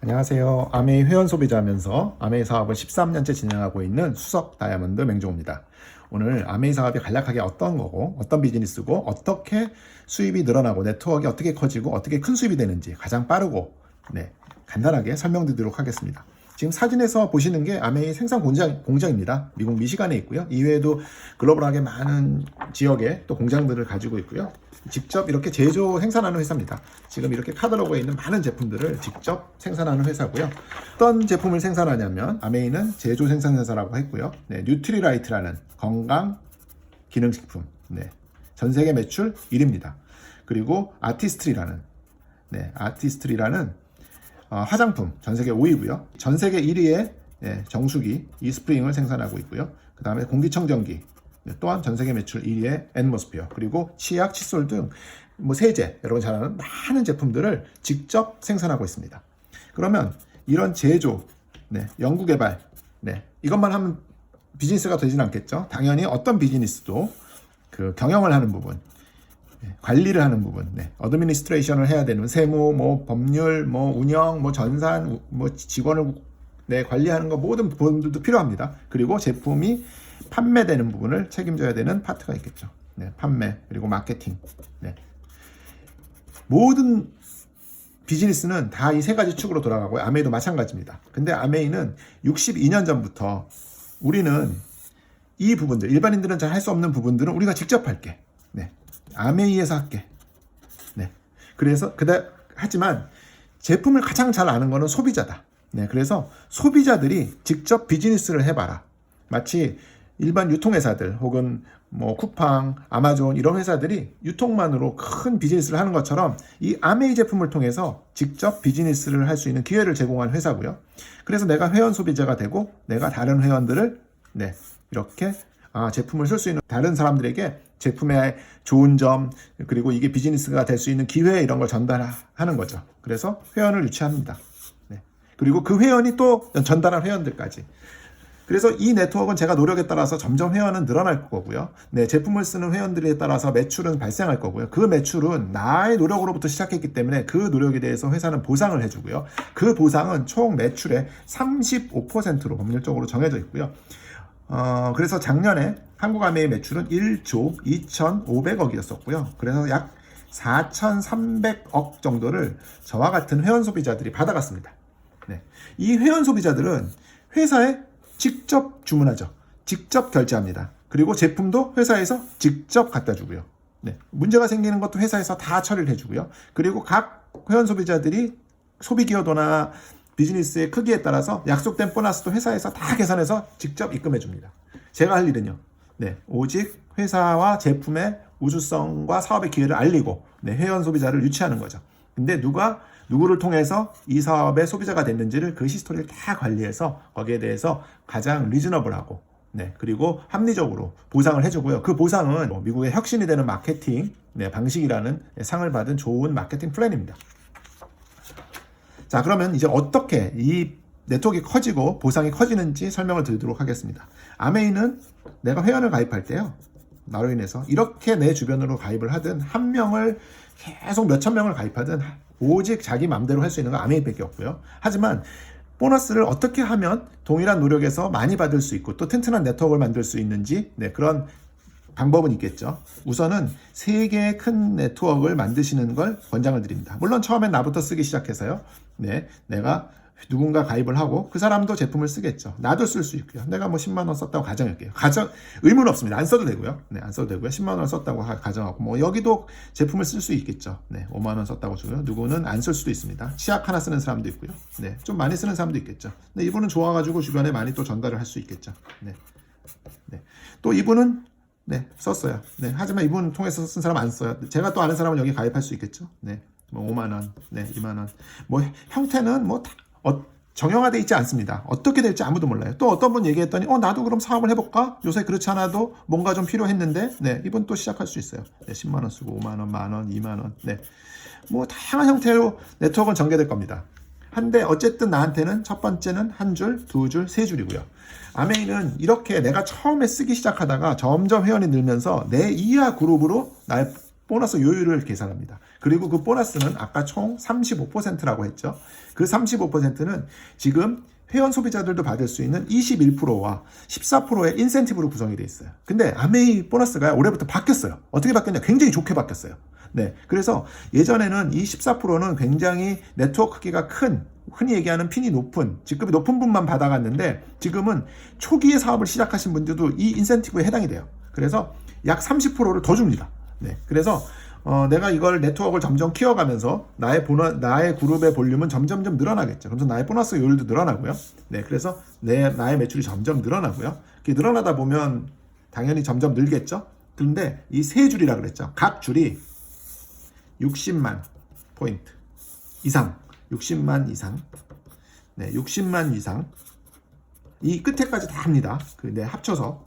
안녕하세요. 아메이 회원 소비자면서 아메이 사업을 13년째 진행하고 있는 수석 다이아몬드 맹종입니다. 오늘 아메이 사업이 간략하게 어떤 거고 어떤 비즈니스고 어떻게 수입이 늘어나고 네트워크가 어떻게 커지고 어떻게 큰 수입이 되는지 가장 빠르고 네, 간단하게 설명드리도록 하겠습니다. 지금 사진에서 보시는 게 아메이 생산 공장, 공장입니다. 미국 미시간에 있고요. 이외에도 글로벌하게 많은 지역에 또 공장들을 가지고 있고요. 직접 이렇게 제조 생산하는 회사입니다. 지금 이렇게 카탈로그에 있는 많은 제품들을 직접 생산하는 회사고요. 어떤 제품을 생산하냐면 아메이는 제조 생산 회사라고 했고요. 네, 뉴트리라이트라는 건강 기능식품. 네, 전 세계 매출 1위입니다. 그리고 아티스트리라는 네, 아티스트리라는 어, 화장품 전 세계 5위고요. 전 세계 1위의 예, 정수기 이스프링을 생산하고 있고요. 그 다음에 공기청정기 네, 또한 전 세계 매출 1위의 앤모스피어 그리고 치약, 칫솔 등 뭐 세제 여러분 잘 아는 많은 제품들을 직접 생산하고 있습니다. 그러면 이런 제조, 네, 연구개발, 네, 이것만 하면 비즈니스가 되지는 않겠죠. 당연히 어떤 비즈니스도 그 경영을 하는 부분, 네, 관리를 하는 부분, 네, 어드미니스트레이션을 해야 되는 세무, 뭐 법률, 뭐 운영, 뭐 전산, 우- 뭐 직원을 네, 관리하는 거 모든 부분들도 필요합니다. 그리고 제품이 판매되는 부분을 책임져야 되는 파트가 있겠죠. 네, 판매 그리고 마케팅. 네. 모든 비즈니스는 다 이 세 가지 축으로 돌아가고요. 아메이도 마찬가지입니다. 근데 아메이는 62년 전부터 우리는 이 부분들, 일반인들은 잘 할 수 없는 부분들은 우리가 직접 할게. 네. 아메이에서 할게. 네. 그래서 그다 하지만 제품을 가장 잘 아는 거는 소비자다. 네. 그래서 소비자들이 직접 비즈니스를 해봐라. 마치 일반 유통회사들 혹은 뭐 쿠팡, 아마존 이런 회사들이 유통만으로 큰 비즈니스를 하는 것처럼 이 아메이 제품을 통해서 직접 비즈니스를 할 수 있는 기회를 제공한 회사고요. 그래서 내가 회원 소비자가 되고 내가 다른 회원들을 네 이렇게 아, 제품을 쓸 수 있는 다른 사람들에게 제품의 좋은 점 그리고 이게 비즈니스가 될 수 있는 기회 이런 걸 전달하는 거죠. 그래서 회원을 유치합니다. 네. 그리고 그 회원이 또 전달한 회원들까지. 그래서 이 네트워크는 제가 노력에 따라서 점점 회원은 늘어날 거고요. 네, 제품을 쓰는 회원들에 따라서 매출은 발생할 거고요. 그 매출은 나의 노력으로부터 시작했기 때문에 그 노력에 대해서 회사는 보상을 해주고요. 그 보상은 총 매출의 35%로 법률적으로 정해져 있고요. 어, 그래서 작년에 한국아메의 매출은 1조 2,500억이었었고요. 그래서 약 4,300억 정도를 저와 같은 회원 소비자들이 받아갔습니다. 네. 이 회원 소비자들은 회사에 직접 주문하죠. 직접 결제합니다. 그리고 제품도 회사에서 직접 갖다 주고요. 네. 문제가 생기는 것도 회사에서 다 처리를 해주고요. 그리고 각 회원 소비자들이 소비 기여도나 비즈니스의 크기에 따라서 약속된 보너스도 회사에서 다 계산해서 직접 입금해 줍니다. 제가 할 일은요. 네. 오직 회사와 제품의 우수성과 사업의 기회를 알리고 네, 회원 소비자를 유치하는 거죠. 근데 누가 누구를 통해서 이 사업의 소비자가 됐는지를 그 히스토리를 다 관리해서 거기에 대해서 가장 리즈너블하고 네, 그리고 합리적으로 보상을 해주고요. 그 보상은 뭐 미국의 혁신이 되는 마케팅 네, 방식이라는 상을 받은 좋은 마케팅 플랜입니다. 자, 그러면 이제 어떻게 이 네트워크가 커지고 보상이 커지는지 설명을 드리도록 하겠습니다. 아메이는 내가 회원을 가입할 때요. 나로 인해서 이렇게 내 주변으로 가입을 하든 한 명을 계속 몇천 명을 가입하든 오직 자기 맘대로 할 수 있는 건 아메이밖에 없고요. 하지만 보너스를 어떻게 하면 동일한 노력에서 많이 받을 수 있고 또 튼튼한 네트워크를 만들 수 있는지 네, 그런 방법은 있겠죠. 우선은 세 개의 큰 네트워크를 만드시는 걸 권장을 드립니다. 물론 처음엔 나부터 쓰기 시작해서요. 네, 내가 누군가 가입을 하고 그 사람도 제품을 쓰겠죠. 나도 쓸 수 있고요. 내가 뭐 10만 원 썼다고 가정할게요. 가정 의무는 없습니다. 안 써도 되고요. 네, 안 써도 되고요. 10만 원 썼다고 하- 가정하고 뭐 여기도 제품을 쓸 수 있겠죠. 네, 5만 원 썼다고 주고요. 누구는 안 쓸 수도 있습니다. 치약 하나 쓰는 사람도 있고요. 네, 좀 많이 쓰는 사람도 있겠죠. 근데 이분은 좋아가지고 주변에 많이 또 전달을 할 수 있겠죠. 네, 네. 또 이분은 네, 썼어요. 네, 하지만 이분 통해서 쓴 사람 안 써요. 제가 또 아는 사람은 여기 가입할 수 있겠죠. 네, 뭐 5만 원, 네, 2만 원. 뭐 형태는 뭐 다, 어, 정형화돼 있지 않습니다. 어떻게 될지 아무도 몰라요. 또 어떤 분 얘기했더니, 어, 나도 그럼 사업을 해볼까? 요새 그렇지 않아도 뭔가 좀 필요했는데, 네, 이분 또 시작할 수 있어요. 네, 10만 원 쓰고 5만 원, 만 원, 2만 원, 네, 뭐 다양한 형태로 네트워크는 전개될 겁니다. 한데 어쨌든 나한테는 첫 번째는 한 줄, 두 줄, 세 줄이고요. 아메이는 이렇게 내가 처음에 쓰기 시작하다가 점점 회원이 늘면서 내 이하 그룹으로 날 보너스 요율을 계산합니다. 그리고 그 보너스는 아까 총 35%라고 했죠. 그 35%는 지금 회원 소비자들도 받을 수 있는 21%와 14%의 인센티브로 구성이 되어 있어요. 근데 아메이 보너스가 올해부터 바뀌었어요. 어떻게 바뀌었냐? 굉장히 좋게 바뀌었어요. 네. 그래서 예전에는 이 14%는 굉장히 네트워크 크기가 큰 흔히 얘기하는 핀이 높은 직급이 높은 분만 받아갔는데 지금은 초기에 사업을 시작하신 분들도 이 인센티브에 해당이 돼요. 그래서 약 30%를 더 줍니다. 네. 그래서 어, 내가 이걸 네트워크를 점점 키워가면서 나의 보너, 나의 그룹의 볼륨은 점점점 늘어나겠죠. 그래서 나의 보너스 요율도 늘어나고요. 네, 그래서 내 나의 매출이 점점 늘어나고요. 이렇게 늘어나다 보면 당연히 점점 늘겠죠. 근데 이 세 줄이라 그랬죠. 각 줄이 60만 포인트 이상, 60만 이상, 네, 60만 이상. 이 끝에까지 다 합니다. 근데 합쳐서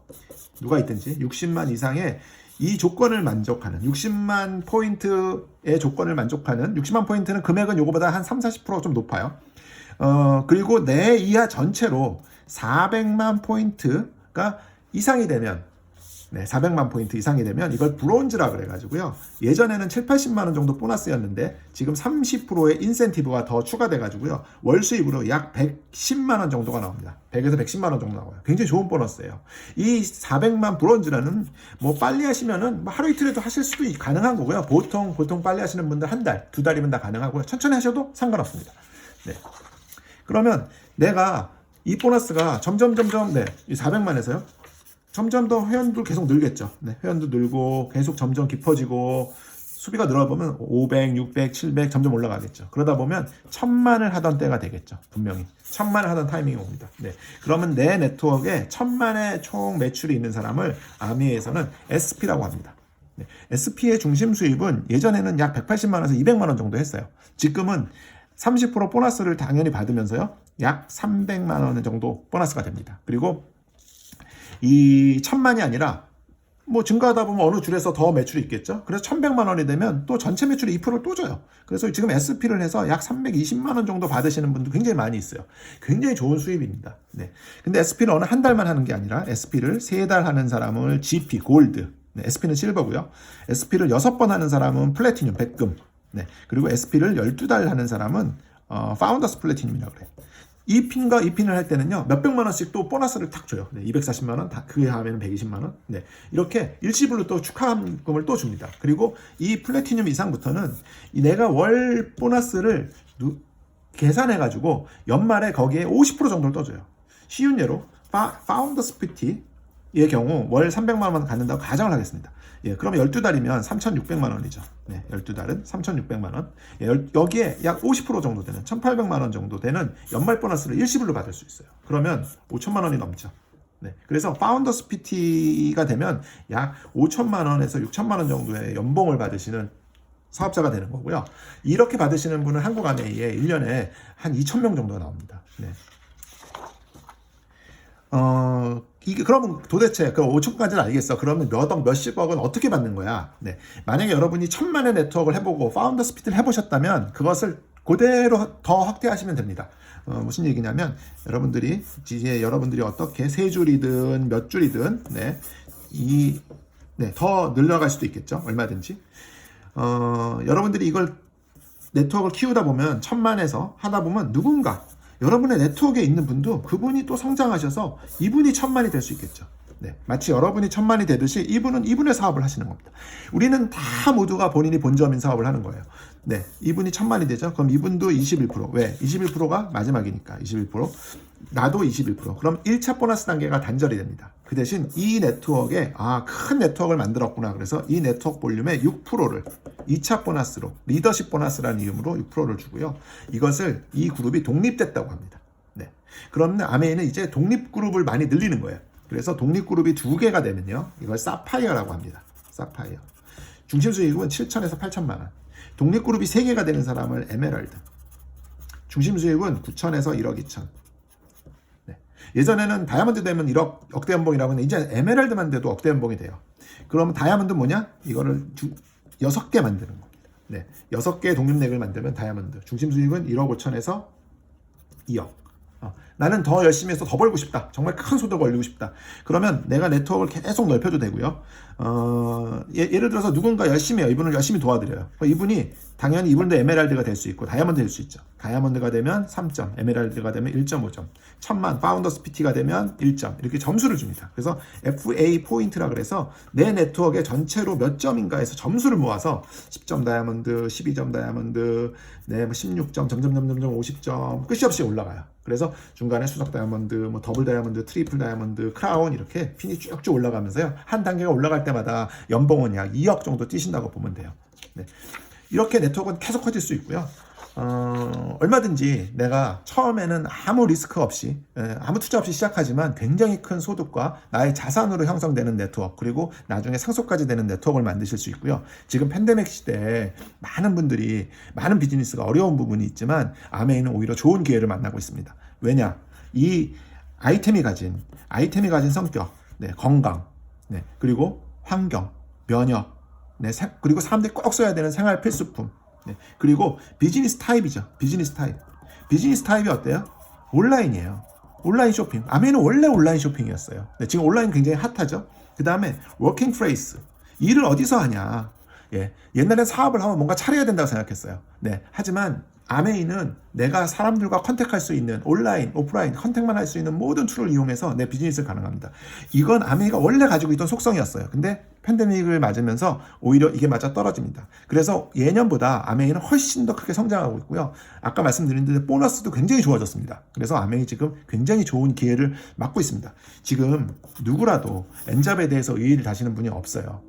누가 있든지 60만 이상의 이 조건을 만족하는 60만 포인트의 조건을 만족하는 60만 포인트는 금액은 요거보다 한 3, 40%좀 높아요. 어, 그리고 내 이하 전체로 400만 포인트가 이상이 되면 네, 400만 포인트 이상이 되면 이걸 브론즈라 그래가지고요. 예전에는 7, 80만 원 정도 보너스였는데 지금 30%의 인센티브가 더 추가돼가지고요. 월 수입으로 약 110만 원 정도가 나옵니다. 100에서 110만 원 정도 나와요. 굉장히 좋은 보너스예요. 이 400만 브론즈라는 뭐 빨리 하시면은 뭐 하루 이틀에도 하실 수도 있- 가능한 거고요. 보통 보통 빨리 하시는 분들 한 달, 두 달이면 다 가능하고요. 천천히 하셔도 상관없습니다. 네. 그러면 내가 이 보너스가 점점 점점 네, 이 400만에서요. 점점 더 회원도 계속 늘겠죠. 네, 회원도 늘고 계속 점점 깊어지고 수비가 늘어보면 500, 600, 700 점점 올라가겠죠. 그러다 보면 천만을 하던 때가 되겠죠. 분명히 천만을 하던 타이밍이 옵니다. 네, 그러면 내 네트워크에 천만의 총 매출이 있는 사람을 아미에서는 SP라고 합니다. 네, SP의 중심 수입은 예전에는 약 180만 원에서 200만 원 정도 했어요. 지금은 30% 보너스를 당연히 받으면서요. 약 300만 원 정도 보너스가 됩니다. 그리고 이 천만이 아니라 뭐 증가하다 보면 어느 줄에서 더 매출이 있겠죠. 그래서 1100만 원이 되면 또 전체 매출의 2%를 또 줘요. 그래서 지금 SP를 해서 약 320만 원 정도 받으시는 분도 굉장히 많이 있어요. 굉장히 좋은 수입입니다. 네. 근데 SP를 어느 한 달만 하는 게 아니라 SP를 세 달 하는 사람을 GP, 골드, 네, SP는 실버고요. SP를 여섯 번 하는 사람은 플래티늄, 백금. 네. 그리고 SP를 12달 하는 사람은 어, 파운더스 플래티늄이라고 그래요. 이 핀과 이 핀을 할 때는요 몇백만 원씩 또 보너스를 탁 줘요. 네, 240만 원, 다 그에 하면 120만 원. 네, 이렇게 일시불로 또 축하금을 또 줍니다. 그리고 이 플래티늄 이상부터는 이 내가 월 보너스를 누- 계산해가지고 연말에 거기에 50% 정도를 떠줘요. 쉬운 예로 파, 파운더스 PT의 경우 월 300만 원 갖는다고 가정을 하겠습니다. 예, 그럼 12달이면 3,600만 원이죠. 네, 12달은 3,600만 원. 예, 열- 여기에 약 50% 정도 되는 1,800만 원 정도 되는 연말 보너스를 일시불로 받을 수 있어요. 그러면 5천만 원이 넘죠. 네, 그래서 파운더스 PT가 되면 약 5천만 원에서 6천만 원 정도의 연봉을 받으시는 사업자가 되는 거고요. 이렇게 받으시는 분은 한국 아메이에 1년에 한 2,000명 정도가 나옵니다. 네. 어, 이게 그러면 도대체 그 5천까지는 알겠어. 그러면 몇 억, 몇십억은 어떻게 받는 거야? 네. 만약에 여러분이 천만의 네트워크를 해보고 파운더 스피드를 해보셨다면 그것을 그대로 더 확대하시면 됩니다. 어, 무슨 얘기냐면 여러분들이 이제 여러분들이 어떻게 세 줄이든 몇 줄이든 네. 이 네, 더 늘려갈 수도 있겠죠. 얼마든지. 어, 여러분들이 이걸 네트워크를 키우다 보면 천만에서 하다 보면 누군가 여러분의 네트워크에 있는 분도 그분이 또 성장하셔서 이분이 천만이 될 수 있겠죠. 네, 마치 여러분이 천만이 되듯이 이분은 이분의 사업을 하시는 겁니다. 우리는 다 모두가 본인이 본점인 사업을 하는 거예요. 네, 이분이 천만이 되죠. 그럼 이분도 21%. 왜? 21%가 마지막이니까 21%. 나도 21%. 그럼 1차 보너스 단계가 단절이 됩니다. 그 대신 이 네트워크에 아, 큰 네트워크를 만들었구나. 그래서 이 네트워크 볼륨의 6%를 2차 보너스로 리더십 보너스라는 이름으로 6%를 주고요. 이것을 이 그룹이 독립됐다고 합니다. 네. 그러면 아메이는 이제 독립 그룹을 많이 늘리는 거예요. 그래서 독립 그룹이 두 개가 되면요. 이걸 사파이어라고 합니다. 사파이어. 중심 수익은 7천에서 8천만 원. 독립 그룹이 세 개가 되는 사람을 에메랄드. 중심 수익은 9천에서 1억 2천. 네. 예전에는 다이아몬드 되면 1억 억대 연봉이라고 했는데 이제 에메랄드만 돼도 억대 연봉이 돼요. 그러면 다이아몬드 뭐냐? 이거를 두, 6개 만드는 겁니다. 네. 6개의 독립렉을 만들면 다이아몬드. 중심 수익은 1억 5천에서 2억. 어, 나는 더 열심히 해서 더 벌고 싶다. 정말 큰 소득을 올리고 싶다. 그러면 내가 네트워크를 계속 넓혀도 되고요. 어, 예, 를 들어서 누군가 열심히 해요. 이분을 열심히 도와드려요. 이분이 당연히 이분도 에메랄드가 될 수 있고 다이아몬드 될 수 있죠. 다이아몬드가 되면 3점, 에메랄드가 되면 1.5점, 천만 파운더스 PT가 되면 1점 이렇게 점수를 줍니다. 그래서 FA 포인트라 그래서 내 네트워크의 전체로 몇 점인가 해서 점수를 모아서 10점 다이아몬드, 12점 다이아몬드, 네, 뭐 16점, 점점 점점 점 50점 끝이 없이 올라가요. 그래서 중간에 수석 다이아몬드, 뭐 더블 다이아몬드, 트리플 다이아몬드, 크라운 이렇게 핀이 쭉쭉 올라가면서요. 한 단계가 올라갈 때마다 연봉은 약 2억 정도 뛰신다고 보면 돼요. 네. 이렇게 네트워크는 계속 커질 수 있고요. 어, 얼마든지 내가 처음에는 아무 리스크 없이 에, 아무 투자 없이 시작하지만 굉장히 큰 소득과 나의 자산으로 형성되는 네트워크 그리고 나중에 상속까지 되는 네트워크를 만드실 수 있고요. 지금 팬데믹 시대에 많은 분들이 많은 비즈니스가 어려운 부분이 있지만 아메이는 오히려 좋은 기회를 만나고 있습니다. 왜냐? 이 아이템이 가진 아이템이 가진 성격, 네, 건강, 네, 그리고 환경, 면역, 네, 사- 그리고 사람들이 꼭 써야 되는 생활 필수품. 네, 그리고 비즈니스 타입이죠. 비즈니스 타입. 비즈니스 타입이 어때요? 온라인이에요. 온라인 쇼핑. 아메는 원래 온라인 쇼핑이었어요. 네, 지금 온라인 굉장히 핫하죠. 그 다음에 워킹 프레이스. 일을 어디서 하냐? 예, 옛날엔 사업을 하면 뭔가 차려야 된다고 생각했어요. 네, 하지만 아메이는 내가 사람들과 컨택할 수 있는 온라인, 오프라인 컨택만 할 수 있는 모든 툴을 이용해서 내 비즈니스를 가능합니다. 이건 아메이가 원래 가지고 있던 속성이었어요. 근데 팬데믹을 맞으면서 오히려 이게 맞아 떨어집니다. 그래서 예년보다 아메이는 훨씬 더 크게 성장하고 있고요. 아까 말씀드린 대로 보너스도 굉장히 좋아졌습니다. 그래서 아메이 지금 굉장히 좋은 기회를 맞고 있습니다. 지금 누구라도 엔잡에 대해서 의의를 다시는 분이 없어요.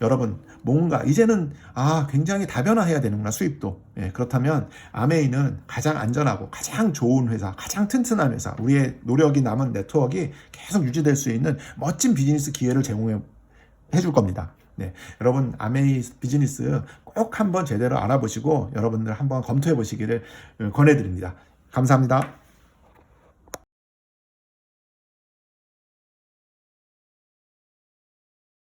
여러분 뭔가 이제는 아 굉장히 다변화해야 되는구나 수입도 예, 그렇다면 아메이는 가장 안전하고 가장 좋은 회사 가장 튼튼한 회사 우리의 노력이 남은 네트워크가 계속 유지될 수 있는 멋진 비즈니스 기회를 제공해 해줄 겁니다. 네, 여러분 아메이 비즈니스 꼭 한번 제대로 알아보시고 여러분들 한번 검토해 보시기를 권해드립니다. 감사합니다.